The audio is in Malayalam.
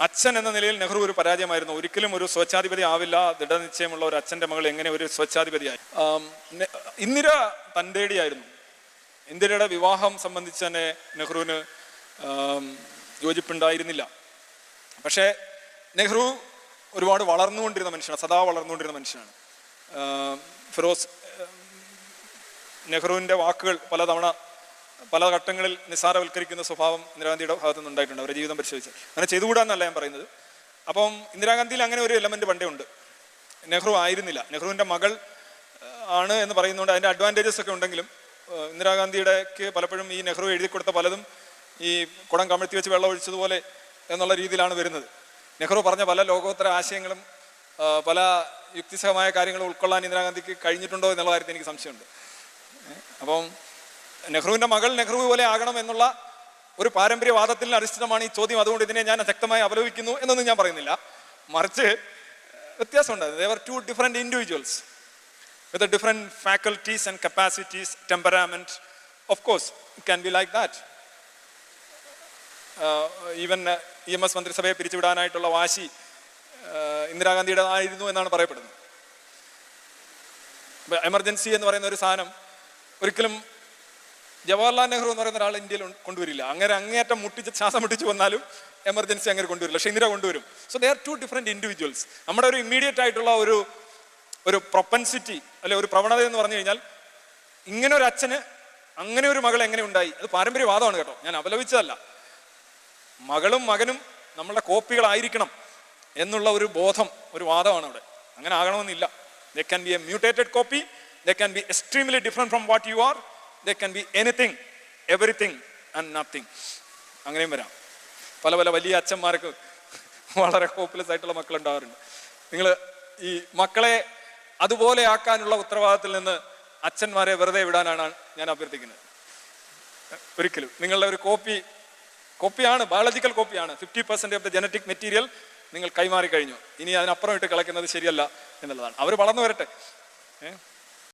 അച്ഛൻ എന്ന നിലയിൽ നെഹ്റു ഒരു പരാജയമായിരുന്നു. ഒരിക്കലും ഒരു സ്വച്ഛാധിപതി ആവില്ല. ദൃഢനിശ്ചയമുള്ള ഒരു അച്ഛന്റെ മകൾ എങ്ങനെ ഒരു സ്വച്ഛാധിപതിയായി? ഇന്ദിര തന്റെടിയായിരുന്നു. ഇന്ദിരയുടെ വിവാഹം സംബന്ധിച്ച് തന്നെ നെഹ്റുവിന് യോജിപ്പുണ്ടായിരുന്നില്ല. പക്ഷേ നെഹ്റു ഒരുപാട് വളർന്നുകൊണ്ടിരുന്ന മനുഷ്യനാണ് സദാ വളർന്നുകൊണ്ടിരുന്ന മനുഷ്യനാണ്. ഫിറോസ് നെഹ്റുവിന്റെ വാക്കുകൾ പലതവണ പല ഘട്ടങ്ങളിൽ നിസ്സാരവൽക്കരിക്കുന്ന സ്വഭാവം ഇന്ദിരാഗാന്ധിയുടെ ഭാഗത്തു നിന്ന് ഉണ്ടായിട്ടുണ്ട് അവരുടെ ജീവിതം പരിശോധിച്ച്. അങ്ങനെ ചെയ്തുകൂടാന്നല്ല ഞാൻ പറയുന്നത്. അപ്പം ഇന്ദിരാഗാന്ധിയിൽ അങ്ങനെ ഒരു എലമെന്റ് പണ്ടേ ഉണ്ട്. നെഹ്റു ആയിരുന്നില്ല. നെഹ്റുവിന്റെ മകൾ ആണ് എന്ന് പറയുന്നതുകൊണ്ട് അതിന്റെ അഡ്വാന്റേജസ് ഒക്കെ ഉണ്ടെങ്കിലും ഇന്ദിരാഗാന്ധിയുടെക്ക് പലപ്പോഴും ഈ നെഹ്റു എഴുതി കൊടുത്ത പലതും ഈ കുടം കമഴ്ത്തി വെച്ച് വെള്ളം ഒഴിച്ചതുപോലെ എന്നുള്ള രീതിയിലാണ് വരുന്നത്. നെഹ്റു പറഞ്ഞ പല ലോകോത്തര ആശയങ്ങളും പല യുക്തിസഹമായ കാര്യങ്ങളും ഉൾക്കൊള്ളാൻ ഇന്ദിരാഗാന്ധിക്ക് കഴിഞ്ഞിട്ടുണ്ടോ എന്നുള്ള കാര്യത്തിൽ എനിക്ക് സംശയമുണ്ട്. അപ്പം നെഹ്റുവിന്റെ മകൾ നെഹ്റു പോലെ ആകണം എന്നുള്ള ഒരു പാരമ്പര്യവാദത്തിൽ അധിഷ്ഠിതമാണ് ഈ ചോദ്യം. അതുകൊണ്ട് ഇതിനെ ഞാൻ ശക്തമായി അപലപിക്കുന്നു എന്നൊന്നും ഞാൻ പറയുന്നില്ല. മറിച്ച് വ്യത്യാസമുണ്ട്. They are two different individuals with different faculties and capacities temperament of course it can be like that even E M S മന്ത്രിസഭയെ പിരിച്ചുവിടാനായിട്ടുള്ള വാശി ഇന്ദിരാഗാന്ധിയുടെ ആയിരുന്നു എന്നാണ് പറയപ്പെടുന്നത്. എമർജൻസി എന്ന് പറയുന്ന ഒരു സാധനം ഒരിക്കലും ജവഹർലാൽ നെഹ്റു എന്ന് പറയുന്ന ഒരാൾ ഇന്ത്യയിൽ കൊണ്ടുവരില്ല. അങ്ങനെ അങ്ങേയറ്റം മുട്ടിച്ച് ശ്വാസം മുട്ടിച്ച് വന്നാലും എമർജൻസി അങ്ങനെ കൊണ്ടുവരില്ല. പക്ഷേ ഇന്ദിര കൊണ്ടുവരും. So they are two different individuals നമ്മുടെ ഒരു ഇമ്മീഡിയറ്റ് ആയിട്ടുള്ള ഒരു ഒരു പ്രൊപ്പൻസിറ്റി അല്ലെ ഒരു പ്രവണത എന്ന് പറഞ്ഞു കഴിഞ്ഞാൽ ഇങ്ങനെ ഒരു അച്ഛന് അങ്ങനെ ഒരു മകൾ എങ്ങനെ ഉണ്ടായി? അത് പാരമ്പര്യവാദമാണ് കേട്ടോ. ഞാൻ അപലപിച്ചതല്ല. മകളും മകനും നമ്മളുടെ കോപ്പികളായിരിക്കണം എന്നുള്ള ഒരു ബോധം ഒരു വാദമാണ് അവിടെ. അങ്ങനെ ആകണമെന്നില്ല. They can be a mutated copy they can be extremely different from what you are they can be anything everything and nothing അങ്ങനെയും വരാം. പല പല വലിയ അച്ഛന്മാർക്ക് വളരെ ഹോപ്പ്ലെസ് ആയിട്ടുള്ള മക്കൾ ഉണ്ടാവാറുണ്ട് നിങ്ങൾ ഈ മക്കളെ അതുപോലെ ആക്കാനുള്ള ഉത്തരവാദിത്തത്തിൽ നിന്ന് അച്ഛന്മാരെ വെറുതെ വിടാനാണ് ഞാൻ അഭ്യർത്ഥിക്കുന്നത്. ഒരിക്കലും നിങ്ങളുടെ ഒരു കോപ്പി കോപ്പിയാണ് biological കോപ്പിയാണ് fifty percent of the genetic material നിങ്ങൾ കൈമാറി കഴിഞ്ഞു. ഇനി അതിനപ്പുറം ഇട്ട് കളയ്ക്കുന്നത് ശരിയല്ല എന്നുള്ളതാണ്. അവർ വളർന്നു വരട്ടെ. ഏ?